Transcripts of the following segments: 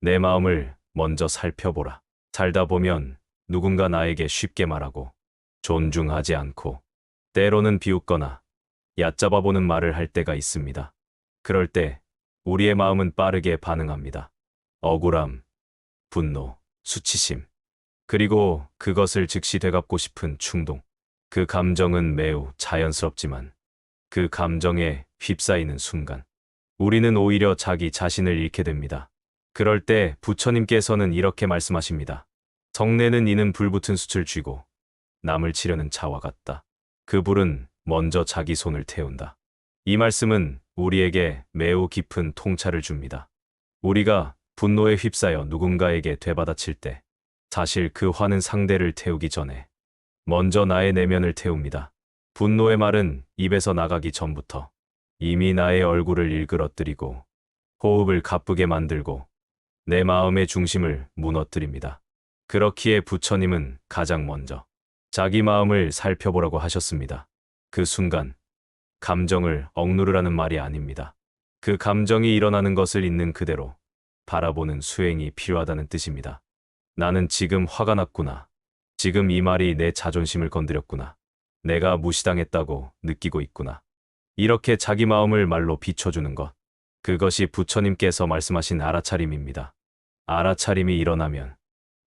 내 마음을 먼저 살펴보라. 살다 보면 누군가 나에게 쉽게 말하고 존중하지 않고 때로는 비웃거나 얕잡아보는 말을 할 때가 있습니다. 그럴 때 우리의 마음은 빠르게 반응합니다. 억울함, 분노, 수치심, 그리고 그것을 즉시 되갚고 싶은 충동. 그 감정은 매우 자연스럽지만 그 감정에 휩싸이는 순간 우리는 오히려 자기 자신을 잃게 됩니다. 그럴 때 부처님께서는 이렇게 말씀하십니다. 성내는 이는 불붙은 숯을 쥐고 남을 치려는 차와 같다. 그 불은 먼저 자기 손을 태운다. 이 말씀은 우리에게 매우 깊은 통찰을 줍니다. 우리가 분노에 휩싸여 누군가에게 되받아칠 때 사실 그 화는 상대를 태우기 전에 먼저 나의 내면을 태웁니다. 분노의 말은 입에서 나가기 전부터 이미 나의 얼굴을 일그러뜨리고 호흡을 가쁘게 만들고 내 마음의 중심을 무너뜨립니다. 그렇기에 부처님은 가장 먼저 자기 마음을 살펴보라고 하셨습니다. 그 순간 감정을 억누르라는 말이 아닙니다. 그 감정이 일어나는 것을 있는 그대로 바라보는 수행이 필요하다는 뜻입니다. 나는 지금 화가 났구나. 지금 이 말이 내 자존심을 건드렸구나. 내가 무시당했다고 느끼고 있구나. 이렇게 자기 마음을 말로 비춰주는 것. 그것이 부처님께서 말씀하신 알아차림입니다. 알아차림이 일어나면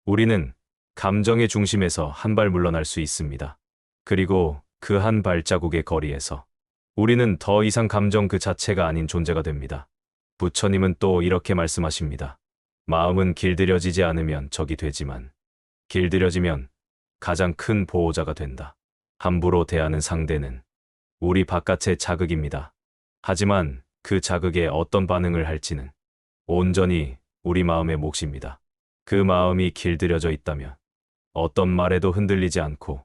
우리는 감정의 중심에서 한 발 물러날 수 있습니다. 그리고 그 한 발자국의 거리에서 우리는 더 이상 감정 그 자체가 아닌 존재가 됩니다. 부처님은 또 이렇게 말씀하십니다. 마음은 길들여지지 않으면 적이 되지만 길들여지면 가장 큰 보호자가 된다. 함부로 대하는 상대는 우리 바깥의 자극입니다. 하지만 그 자극에 어떤 반응을 할지는 온전히 우리 마음의 몫입니다. 그 마음이 길들여져 있다면 어떤 말에도 흔들리지 않고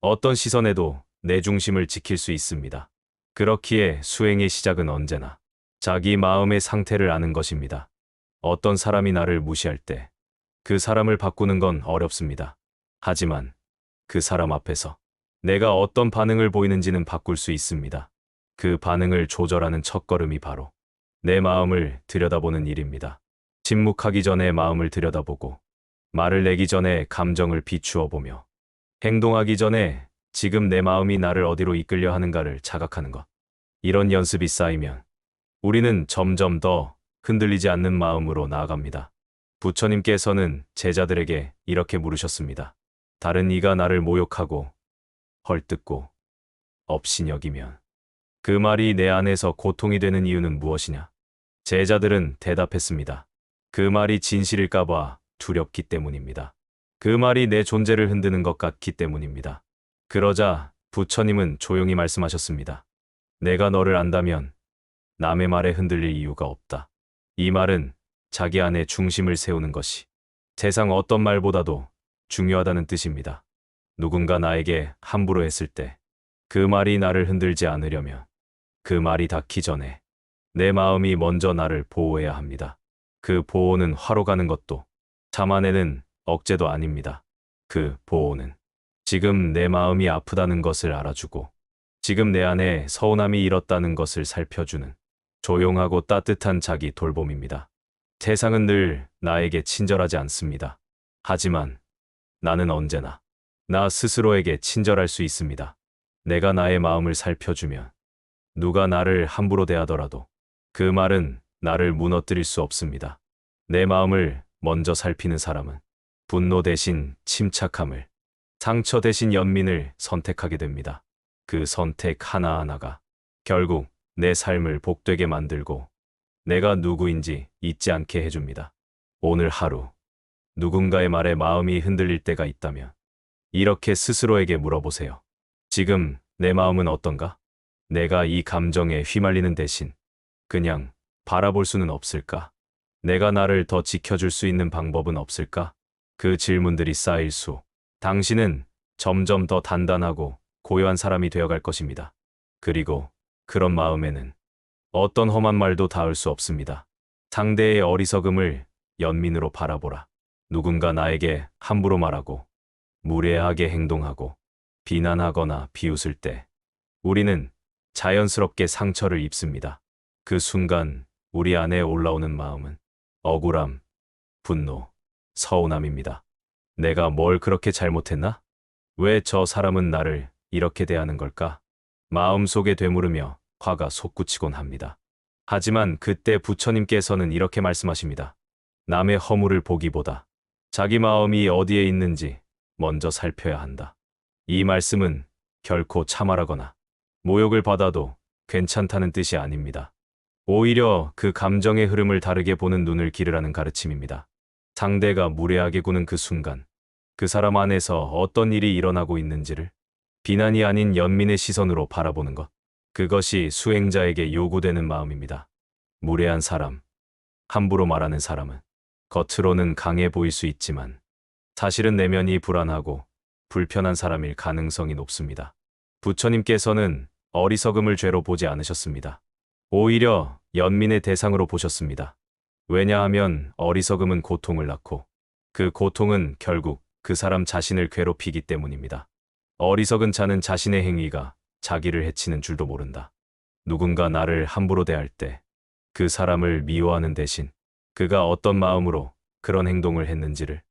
어떤 시선에도 내 중심을 지킬 수 있습니다. 그렇기에 수행의 시작은 언제나 자기 마음의 상태를 아는 것입니다. 어떤 사람이 나를 무시할 때 그 사람을 바꾸는 건 어렵습니다. 하지만 그 사람 앞에서 내가 어떤 반응을 보이는지는 바꿀 수 있습니다. 그 반응을 조절하는 첫걸음이 바로 내 마음을 들여다보는 일입니다. 침묵하기 전에 마음을 들여다보고 말을 내기 전에 감정을 비추어 보며 행동하기 전에 지금 내 마음이 나를 어디로 이끌려 하는가를 자각하는 것. 이런 연습이 쌓이면 우리는 점점 더 흔들리지 않는 마음으로 나아갑니다. 부처님께서는 제자들에게 이렇게 물으셨습니다. 다른 이가 나를 모욕하고 헐뜯고 업신여기면 그 말이 내 안에서 고통이 되는 이유는 무엇이냐? 제자들은 대답했습니다. 그 말이 진실일까봐 두렵기 때문입니다. 그 말이 내 존재를 흔드는 것 같기 때문입니다. 그러자 부처님은 조용히 말씀하셨습니다. 내가 너를 안다면 남의 말에 흔들릴 이유가 없다. 이 말은 자기 안에 중심을 세우는 것이 세상 어떤 말보다도 중요하다는 뜻입니다. 누군가 나에게 함부로 했을 때 그 말이 나를 흔들지 않으려면 그 말이 닿기 전에 내 마음이 먼저 나를 보호해야 합니다. 그 보호는 화로 가는 것도 참아내는 억제도 아닙니다. 그 보호는 지금 내 마음이 아프다는 것을 알아주고 지금 내 안에 서운함이 일었다는 것을 살펴주는 조용하고 따뜻한 자기 돌봄입니다. 세상은 늘 나에게 친절하지 않습니다. 하지만 나는 언제나 나 스스로에게 친절할 수 있습니다. 내가 나의 마음을 살펴주면 누가 나를 함부로 대하더라도 그 말은 나를 무너뜨릴 수 없습니다. 내 마음을 먼저 살피는 사람은 분노 대신 침착함을, 상처 대신 연민을 선택하게 됩니다. 그 선택 하나하나가 결국 내 삶을 복되게 만들고 내가 누구인지 잊지 않게 해줍니다. 오늘 하루 누군가의 말에 마음이 흔들릴 때가 있다면 이렇게 스스로에게 물어보세요. 지금 내 마음은 어떤가? 내가 이 감정에 휘말리는 대신 그냥 바라볼 수는 없을까? 내가 나를 더 지켜줄 수 있는 방법은 없을까? 그 질문들이 쌓일 수 당신은 점점 더 단단하고 고요한 사람이 되어갈 것입니다. 그리고 그런 마음에는 어떤 험한 말도 닿을 수 없습니다. 상대의 어리석음을 연민으로 바라보라. 누군가 나에게 함부로 말하고 무례하게 행동하고 비난하거나 비웃을 때 우리는 자연스럽게 상처를 입습니다. 그 순간 우리 안에 올라오는 마음은 억울함, 분노, 서운함입니다. 내가 뭘 그렇게 잘못했나? 왜 저 사람은 나를 이렇게 대하는 걸까? 마음속에 되물으며 화가 솟구치곤 합니다. 하지만 그때 부처님께서는 이렇게 말씀하십니다. 남의 허물을 보기보다 자기 마음이 어디에 있는지 먼저 살펴야 한다. 이 말씀은 결코 참아라거나 모욕을 받아도 괜찮다는 뜻이 아닙니다. 오히려 그 감정의 흐름을 다르게 보는 눈을 기르라는 가르침입니다. 상대가 무례하게 구는 그 순간 그 사람 안에서 어떤 일이 일어나고 있는지를 비난이 아닌 연민의 시선으로 바라보는 것. 그것이 수행자에게 요구되는 마음입니다. 무례한 사람, 함부로 말하는 사람은 겉으로는 강해 보일 수 있지만 사실은 내면이 불안하고 불편한 사람일 가능성이 높습니다. 부처님께서는 어리석음을 죄로 보지 않으셨습니다. 오히려 연민의 대상으로 보셨습니다. 왜냐하면 어리석음은 고통을 낳고 그 고통은 결국 그 사람 자신을 괴롭히기 때문입니다. 어리석은 자는 자신의 행위가 자기를 해치는 줄도 모른다. 누군가 나를 함부로 대할 때 그 사람을 미워하는 대신 그가 어떤 마음으로 그런 행동을 했는지를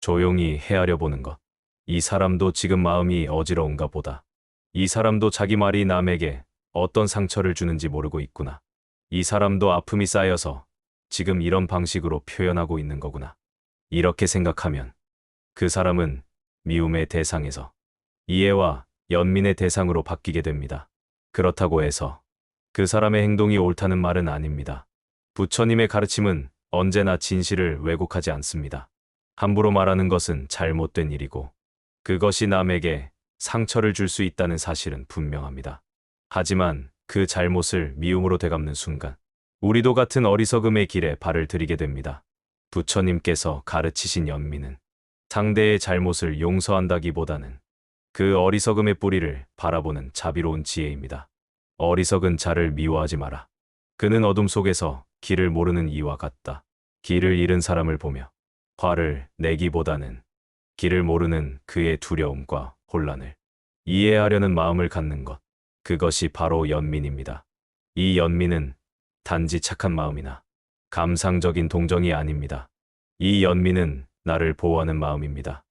조용히 헤아려 보는 것. 이 사람도 지금 마음이 어지러운가 보다. 이 사람도 자기 말이 남에게 어떤 상처를 주는지 모르고 있구나. 이 사람도 아픔이 쌓여서 지금 이런 방식으로 표현하고 있는 거구나. 이렇게 생각하면 그 사람은 미움의 대상에서 이해와 연민의 대상으로 바뀌게 됩니다. 그렇다고 해서 그 사람의 행동이 옳다는 말은 아닙니다. 부처님의 가르침은 언제나 진실을 왜곡하지 않습니다. 함부로 말하는 것은 잘못된 일이고 그것이 남에게 상처를 줄 수 있다는 사실은 분명합니다. 하지만 그 잘못을 미움으로 되갚는 순간 우리도 같은 어리석음의 길에 발을 들이게 됩니다. 부처님께서 가르치신 연민은 상대의 잘못을 용서한다기보다는 그 어리석음의 뿌리를 바라보는 자비로운 지혜입니다. 어리석은 자를 미워하지 마라. 그는 어둠 속에서 길을 모르는 이와 같다. 길을 잃은 사람을 보며 화를 내기보다는 길을 모르는 그의 두려움과 혼란을 이해하려는 마음을 갖는 것. 그것이 바로 연민입니다. 이 연민은 단지 착한 마음이나 감상적인 동정이 아닙니다. 이 연민은 나를 보호하는 마음입니다.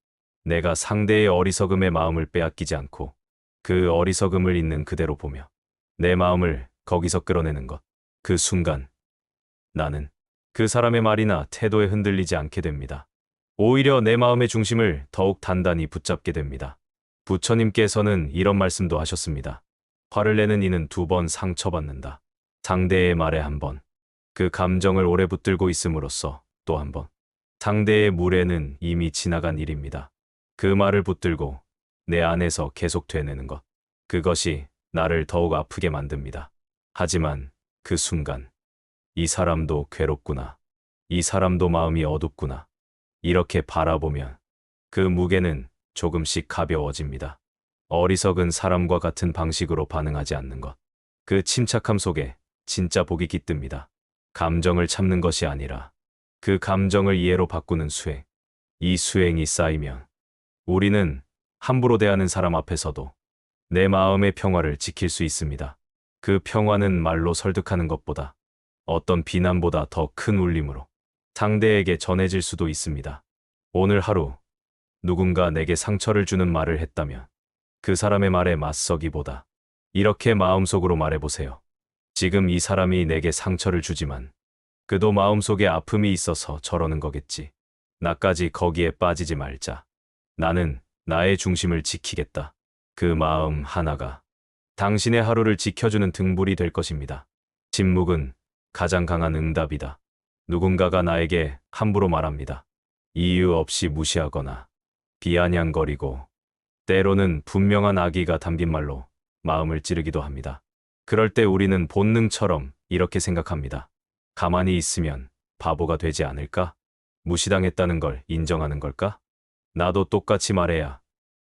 내가 상대의 어리석음의 마음을 빼앗기지 않고 그 어리석음을 있는 그대로 보며 내 마음을 거기서 끌어내는 것. 그 순간 나는 그 사람의 말이나 태도에 흔들리지 않게 됩니다. 오히려 내 마음의 중심을 더욱 단단히 붙잡게 됩니다. 부처님께서는 이런 말씀도 하셨습니다. 화를 내는 이는 두 번 상처받는다. 상대의 말에 한 번, 그 감정을 오래 붙들고 있음으로써 또 한 번. 상대의 무례는 이미 지나간 일입니다. 그 말을 붙들고 내 안에서 계속 되뇌는 것. 그것이 나를 더욱 아프게 만듭니다. 하지만 그 순간, 이 사람도 괴롭구나. 이 사람도 마음이 어둡구나. 이렇게 바라보면 그 무게는 조금씩 가벼워집니다. 어리석은 사람과 같은 방식으로 반응하지 않는 것. 그 침착함 속에 진짜 복이 깃듭니다. 감정을 참는 것이 아니라 그 감정을 이해로 바꾸는 수행. 이 수행이 쌓이면 우리는 함부로 대하는 사람 앞에서도 내 마음의 평화를 지킬 수 있습니다. 그 평화는 말로 설득하는 것보다 어떤 비난보다 더 큰 울림으로 상대에게 전해질 수도 있습니다. 오늘 하루 누군가 내게 상처를 주는 말을 했다면 그 사람의 말에 맞서기보다 이렇게 마음속으로 말해보세요. 지금 이 사람이 내게 상처를 주지만 그도 마음속에 아픔이 있어서 저러는 거겠지. 나까지 거기에 빠지지 말자. 나는 나의 중심을 지키겠다. 그 마음 하나가 당신의 하루를 지켜주는 등불이 될 것입니다. 침묵은 가장 강한 응답이다. 누군가가 나에게 함부로 말합니다. 이유 없이 무시하거나 비아냥거리고 때로는 분명한 악의가 담긴 말로 마음을 찌르기도 합니다. 그럴 때 우리는 본능처럼 이렇게 생각합니다. 가만히 있으면 바보가 되지 않을까? 무시당했다는 걸 인정하는 걸까? 나도 똑같이 말해야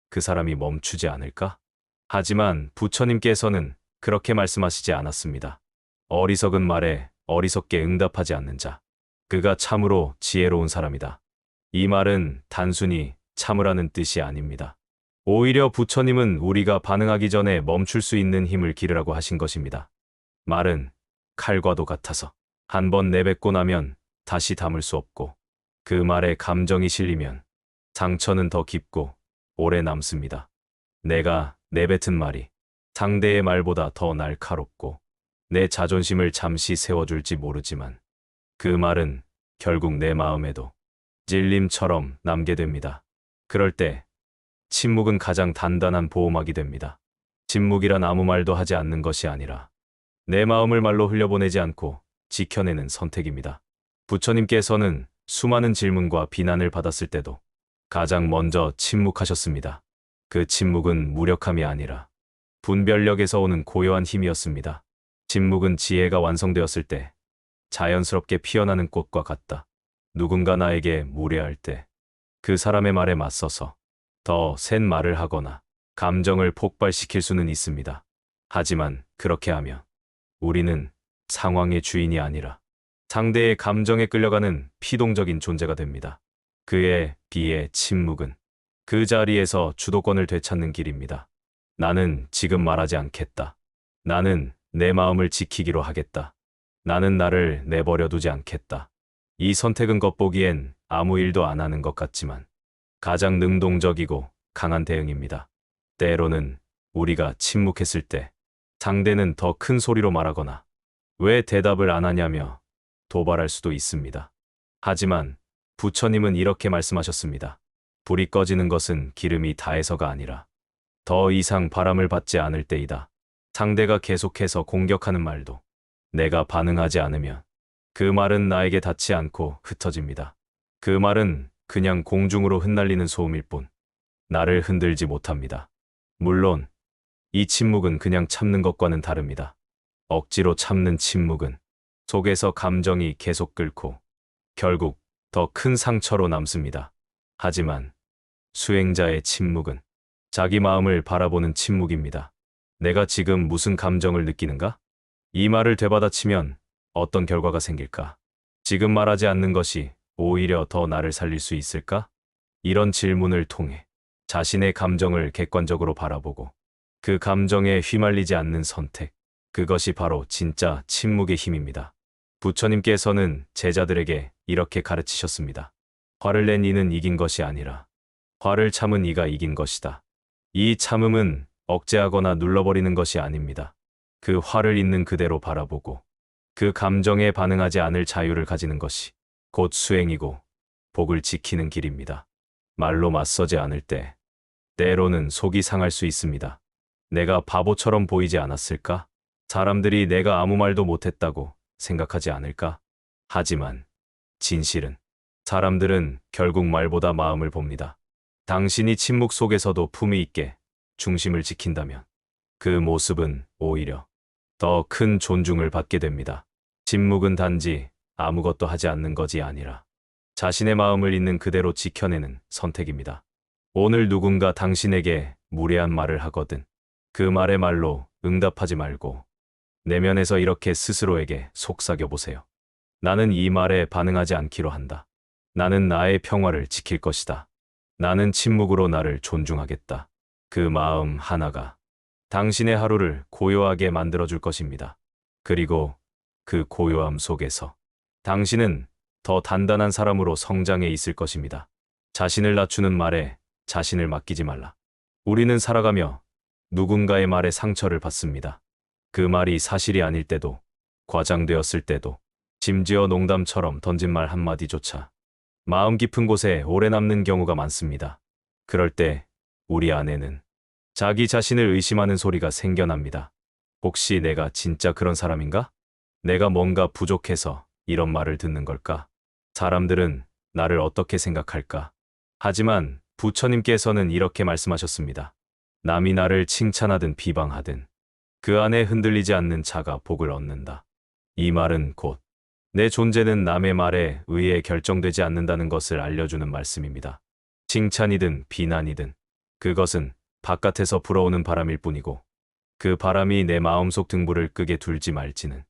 그 사람이 멈추지 않을까? 하지만 부처님께서는 그렇게 말씀하시지 않았습니다. 어리석은 말에 어리석게 응답하지 않는 자. 그가 참으로 지혜로운 사람이다. 이 말은 단순히 참으라는 뜻이 아닙니다. 오히려 부처님은 우리가 반응하기 전에 멈출 수 있는 힘을 기르라고 하신 것입니다. 말은 칼과도 같아서 한 번 내뱉고 나면 다시 담을 수 없고 그 말에 감정이 실리면 상처는 더 깊고 오래 남습니다. 내가 내뱉은 말이 상대의 말보다 더 날카롭고 내 자존심을 잠시 세워줄지 모르지만 그 말은 결국 내 마음에도 찔림처럼 남게 됩니다. 그럴 때 침묵은 가장 단단한 보호막이 됩니다. 침묵이란 아무 말도 하지 않는 것이 아니라 내 마음을 말로 흘려보내지 않고 지켜내는 선택입니다. 부처님께서는 수많은 질문과 비난을 받았을 때도 가장 먼저 침묵하셨습니다. 그 침묵은 무력함이 아니라 분별력에서 오는 고요한 힘이었습니다. 침묵은 지혜가 완성되었을 때 자연스럽게 피어나는 꽃과 같다. 누군가 나에게 무례할 때 그 사람의 말에 맞서서 더 센 말을 하거나 감정을 폭발시킬 수는 있습니다. 하지만 그렇게 하면 우리는 상황의 주인이 아니라 상대의 감정에 끌려가는 피동적인 존재가 됩니다. 그에 비해 침묵은 그 자리에서 주도권을 되찾는 길입니다. 나는 지금 말하지 않겠다. 나는 내 마음을 지키기로 하겠다. 나는 나를 내버려 두지 않겠다. 이 선택은 겉보기엔 아무 일도 안 하는 것 같지만 가장 능동적이고 강한 대응입니다. 때로는 우리가 침묵했을 때 상대는 더 큰 소리로 말하거나 왜 대답을 안 하냐며 도발할 수도 있습니다. 하지만 부처님은 이렇게 말씀하셨습니다. 불이 꺼지는 것은 기름이 다해서가 아니라 더 이상 바람을 받지 않을 때이다. 상대가 계속해서 공격하는 말도 내가 반응하지 않으면 그 말은 나에게 닿지 않고 흩어집니다. 그 말은 그냥 공중으로 흩날리는 소음일 뿐 나를 흔들지 못합니다. 물론 이 침묵은 그냥 참는 것과는 다릅니다. 억지로 참는 침묵은 속에서 감정이 계속 끓고 결국 더 큰 상처로 남습니다. 하지만 수행자의 침묵은 자기 마음을 바라보는 침묵입니다. 내가 지금 무슨 감정을 느끼는가? 이 말을 되받아치면 어떤 결과가 생길까? 지금 말하지 않는 것이 오히려 더 나를 살릴 수 있을까? 이런 질문을 통해 자신의 감정을 객관적으로 바라보고 그 감정에 휘말리지 않는 선택. 그것이 바로 진짜 침묵의 힘입니다. 부처님께서는 제자들에게 이렇게 가르치셨습니다. 화를 낸 이는 이긴 것이 아니라 화를 참은 이가 이긴 것이다. 이 참음은 억제하거나 눌러버리는 것이 아닙니다. 그 화를 있는 그대로 바라보고 그 감정에 반응하지 않을 자유를 가지는 것이 곧 수행이고 복을 지키는 길입니다. 말로 맞서지 않을 때 때로는 속이 상할 수 있습니다. 내가 바보처럼 보이지 않았을까? 사람들이 내가 아무 말도 못했다고 생각하지 않을까? 하지만 진실은 사람들은 결국 말보다 마음을 봅니다. 당신이 침묵 속에서도 품위 있게 중심을 지킨다면 그 모습은 오히려 더 큰 존중을 받게 됩니다. 침묵은 단지 아무것도 하지 않는 것이 아니라 자신의 마음을 있는 그대로 지켜내는 선택입니다. 오늘 누군가 당신에게 무례한 말을 하거든 그 말의 말로 응답하지 말고 내면에서 이렇게 스스로에게 속삭여 보세요. 나는 이 말에 반응하지 않기로 한다. 나는 나의 평화를 지킬 것이다. 나는 침묵으로 나를 존중하겠다. 그 마음 하나가 당신의 하루를 고요하게 만들어줄 것입니다. 그리고 그 고요함 속에서 당신은 더 단단한 사람으로 성장해 있을 것입니다. 자신을 낮추는 말에 자신을 맡기지 말라. 우리는 살아가며 누군가의 말에 상처를 받습니다. 그 말이 사실이 아닐 때도, 과장되었을 때도, 심지어 농담처럼 던진 말 한마디조차 마음 깊은 곳에 오래 남는 경우가 많습니다. 그럴 때 우리 안에는 자기 자신을 의심하는 소리가 생겨납니다. 혹시 내가 진짜 그런 사람인가? 내가 뭔가 부족해서 이런 말을 듣는 걸까? 사람들은 나를 어떻게 생각할까? 하지만 부처님께서는 이렇게 말씀하셨습니다. 남이 나를 칭찬하든 비방하든 그 안에 흔들리지 않는 자가 복을 얻는다. 이 말은 곧 내 존재는 남의 말에 의해 결정되지 않는다는 것을 알려주는 말씀입니다. 칭찬이든 비난이든 그것은 바깥에서 불어오는 바람일 뿐이고 그 바람이 내 마음속 등불을 끄게 둘지 말지는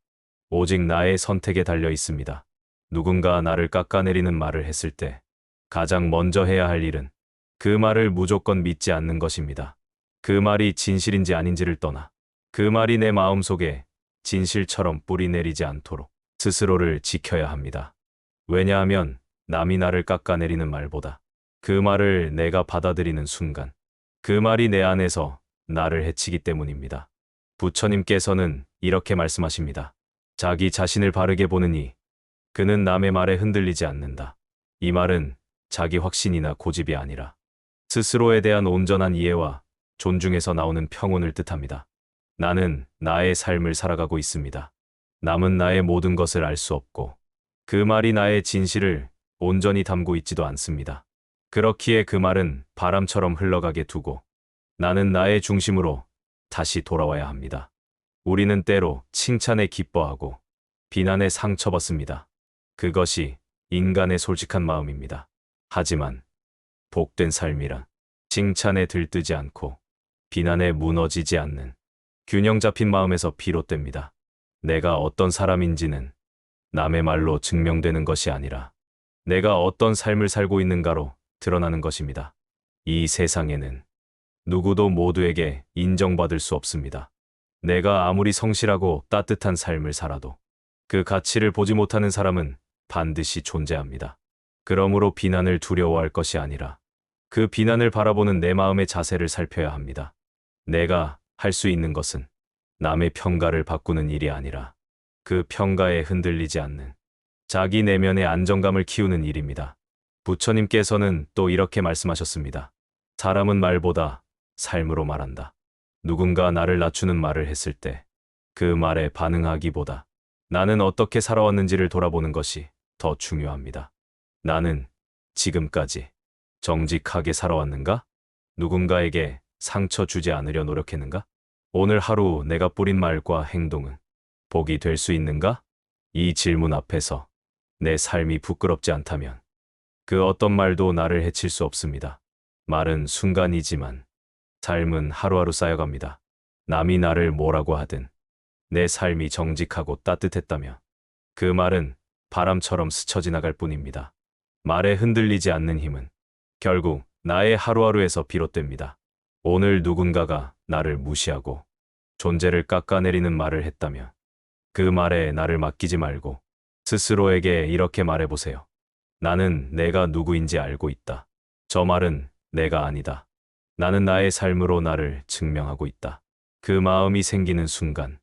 오직 나의 선택에 달려 있습니다. 누군가 나를 깎아내리는 말을 했을 때 가장 먼저 해야 할 일은 그 말을 무조건 믿지 않는 것입니다. 그 말이 진실인지 아닌지를 떠나 그 말이 내 마음속에 진실처럼 뿌리 내리지 않도록 스스로를 지켜야 합니다. 왜냐하면 남이 나를 깎아내리는 말보다 그 말을 내가 받아들이는 순간 그 말이 내 안에서 나를 해치기 때문입니다. 부처님께서는 이렇게 말씀하십니다. 자기 자신을 바르게 보느니 그는 남의 말에 흔들리지 않는다. 이 말은 자기 확신이나 고집이 아니라 스스로에 대한 온전한 이해와 존중에서 나오는 평온을 뜻합니다. 나는 나의 삶을 살아가고 있습니다. 남은 나의 모든 것을 알 수 없고 그 말이 나의 진실을 온전히 담고 있지도 않습니다. 그렇기에 그 말은 바람처럼 흘러가게 두고 나는 나의 중심으로 다시 돌아와야 합니다. 우리는 때로 칭찬에 기뻐하고 비난에 상처받습니다. 그것이 인간의 솔직한 마음입니다. 하지만 복된 삶이란 칭찬에 들뜨지 않고 비난에 무너지지 않는 균형 잡힌 마음에서 비롯됩니다. 내가 어떤 사람인지는 남의 말로 증명되는 것이 아니라 내가 어떤 삶을 살고 있는가로 드러나는 것입니다. 이 세상에는 누구도 모두에게 인정받을 수 없습니다. 내가 아무리 성실하고 따뜻한 삶을 살아도 그 가치를 보지 못하는 사람은 반드시 존재합니다. 그러므로 비난을 두려워할 것이 아니라 그 비난을 바라보는 내 마음의 자세를 살펴야 합니다. 내가 할 수 있는 것은 남의 평가를 바꾸는 일이 아니라 그 평가에 흔들리지 않는 자기 내면의 안정감을 키우는 일입니다. 부처님께서는 또 이렇게 말씀하셨습니다. 사람은 말보다 삶으로 말한다. 누군가 나를 낮추는 말을 했을 때 그 말에 반응하기보다 나는 어떻게 살아왔는지를 돌아보는 것이 더 중요합니다. 나는 지금까지 정직하게 살아왔는가? 누군가에게 상처 주지 않으려 노력했는가? 오늘 하루 내가 뿌린 말과 행동은 복이 될 수 있는가? 이 질문 앞에서 내 삶이 부끄럽지 않다면 그 어떤 말도 나를 해칠 수 없습니다. 말은 순간이지만 삶은 하루하루 쌓여갑니다. 남이 나를 뭐라고 하든 내 삶이 정직하고 따뜻했다면 그 말은 바람처럼 스쳐 지나갈 뿐입니다. 말에 흔들리지 않는 힘은 결국 나의 하루하루에서 비롯됩니다. 오늘 누군가가 나를 무시하고 존재를 깎아내리는 말을 했다면 그 말에 나를 맡기지 말고 스스로에게 이렇게 말해보세요. 나는 내가 누구인지 알고 있다. 저 말은 내가 아니다. 나는 나의 삶으로 나를 증명하고 있다. 그 마음이 생기는 순간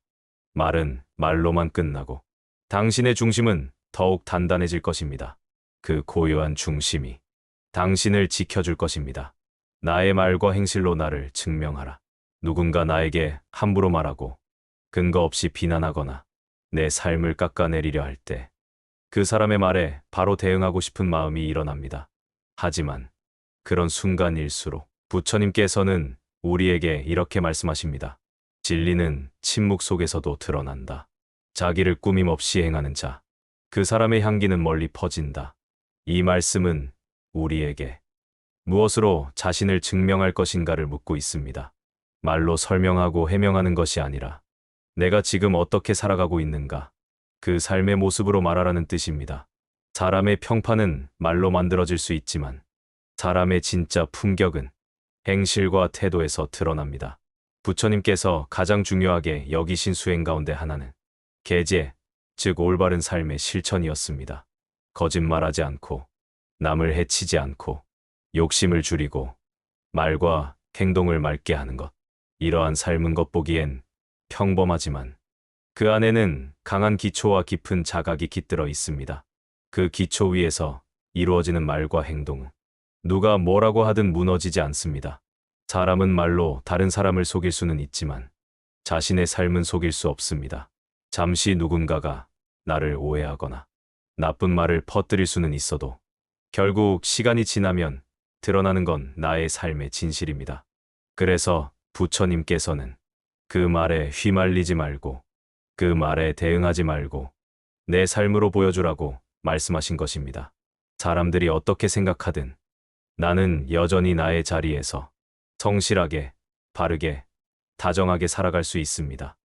말은 말로만 끝나고 당신의 중심은 더욱 단단해질 것입니다. 그 고요한 중심이 당신을 지켜줄 것입니다. 나의 말과 행실로 나를 증명하라. 누군가 나에게 함부로 말하고 근거 없이 비난하거나 내 삶을 깎아내리려 할 때 그 사람의 말에 바로 대응하고 싶은 마음이 일어납니다. 하지만 그런 순간일수록 부처님께서는 우리에게 이렇게 말씀하십니다. 진리는 침묵 속에서도 드러난다. 자기를 꾸밈 없이 행하는 자, 그 사람의 향기는 멀리 퍼진다. 이 말씀은 우리에게 무엇으로 자신을 증명할 것인가를 묻고 있습니다. 말로 설명하고 해명하는 것이 아니라 내가 지금 어떻게 살아가고 있는가, 그 삶의 모습으로 말하라는 뜻입니다. 사람의 평판은 말로 만들어질 수 있지만 사람의 진짜 품격은 행실과 태도에서 드러납니다. 부처님께서 가장 중요하게 여기신 수행 가운데 하나는 계제, 즉 올바른 삶의 실천이었습니다. 거짓말하지 않고 남을 해치지 않고 욕심을 줄이고 말과 행동을 맑게 하는 것. 이러한 삶은 겉보기엔 평범하지만 그 안에는 강한 기초와 깊은 자각이 깃들어 있습니다. 그 기초 위에서 이루어지는 말과 행동은 누가 뭐라고 하든 무너지지 않습니다. 사람은 말로 다른 사람을 속일 수는 있지만 자신의 삶은 속일 수 없습니다. 잠시 누군가가 나를 오해하거나 나쁜 말을 퍼뜨릴 수는 있어도 결국 시간이 지나면 드러나는 건 나의 삶의 진실입니다. 그래서 부처님께서는 그 말에 휘말리지 말고 그 말에 대응하지 말고 내 삶으로 보여주라고 말씀하신 것입니다. 사람들이 어떻게 생각하든 나는 여전히 나의 자리에서 성실하게, 바르게, 다정하게 살아갈 수 있습니다.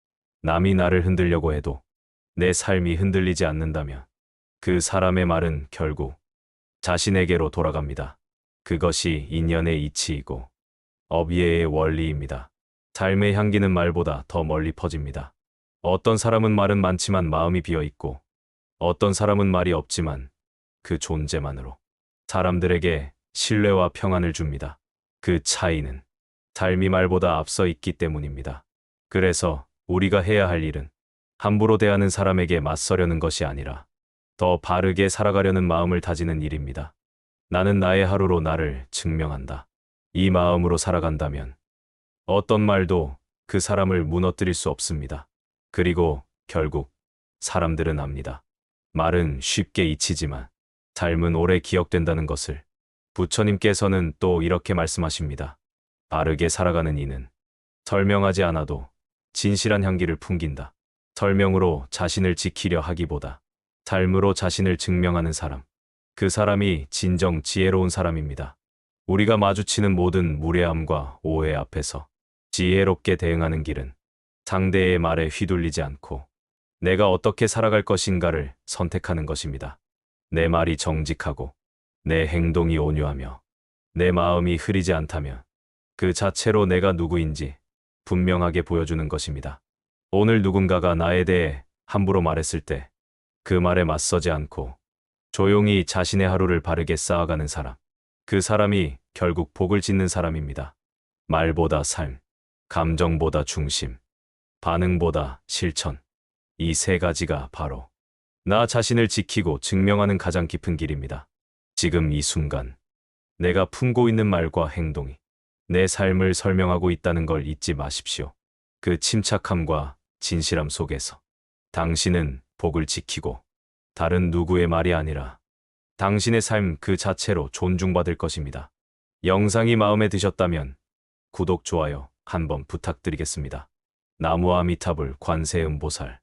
남이 나를 흔들려고 해도 내 삶이 흔들리지 않는다면 그 사람의 말은 결국 자신에게로 돌아갑니다. 그것이 인연의 이치이고 업예의 원리입니다. 삶의 향기는 말보다 더 멀리 퍼집니다. 어떤 사람은 말은 많지만 마음이 비어 있고 어떤 사람은 말이 없지만 그 존재만으로 사람들에게 신뢰와 평안을 줍니다. 그 차이는 삶이 말보다 앞서 있기 때문입니다. 그래서 우리가 해야 할 일은 함부로 대하는 사람에게 맞서려는 것이 아니라 더 바르게 살아가려는 마음을 다지는 일입니다. 나는 나의 하루로 나를 증명한다. 이 마음으로 살아간다면 어떤 말도 그 사람을 무너뜨릴 수 없습니다. 그리고 결국 사람들은 압니다. 말은 쉽게 잊히지만 삶은 오래 기억된다는 것을 부처님께서는 또 이렇게 말씀하십니다. 바르게 살아가는 이는 설명하지 않아도 진실한 향기를 풍긴다. 설명으로 자신을 지키려 하기보다 삶으로 자신을 증명하는 사람. 그 사람이 진정 지혜로운 사람입니다. 우리가 마주치는 모든 무례함과 오해 앞에서 지혜롭게 대응하는 길은 상대의 말에 휘둘리지 않고 내가 어떻게 살아갈 것인가를 선택하는 것입니다. 내 말이 정직하고 내 행동이 온유하며 내 마음이 흐리지 않다면 그 자체로 내가 누구인지 분명하게 보여주는 것입니다. 오늘 누군가가 나에 대해 함부로 말했을 때 그 말에 맞서지 않고 조용히 자신의 하루를 바르게 쌓아가는 사람. 그 사람이 결국 복을 짓는 사람입니다. 말보다 삶, 감정보다 중심, 반응보다 실천. 이 세 가지가 바로 나 자신을 지키고 증명하는 가장 깊은 길입니다. 지금 이 순간, 내가 품고 있는 말과 행동이 내 삶을 설명하고 있다는 걸 잊지 마십시오. 그 침착함과 진실함 속에서 당신은 복을 지키고 다른 누구의 말이 아니라 당신의 삶 그 자체로 존중받을 것입니다. 영상이 마음에 드셨다면 구독, 좋아요 한번 부탁드리겠습니다. 나무아미타불 관세음보살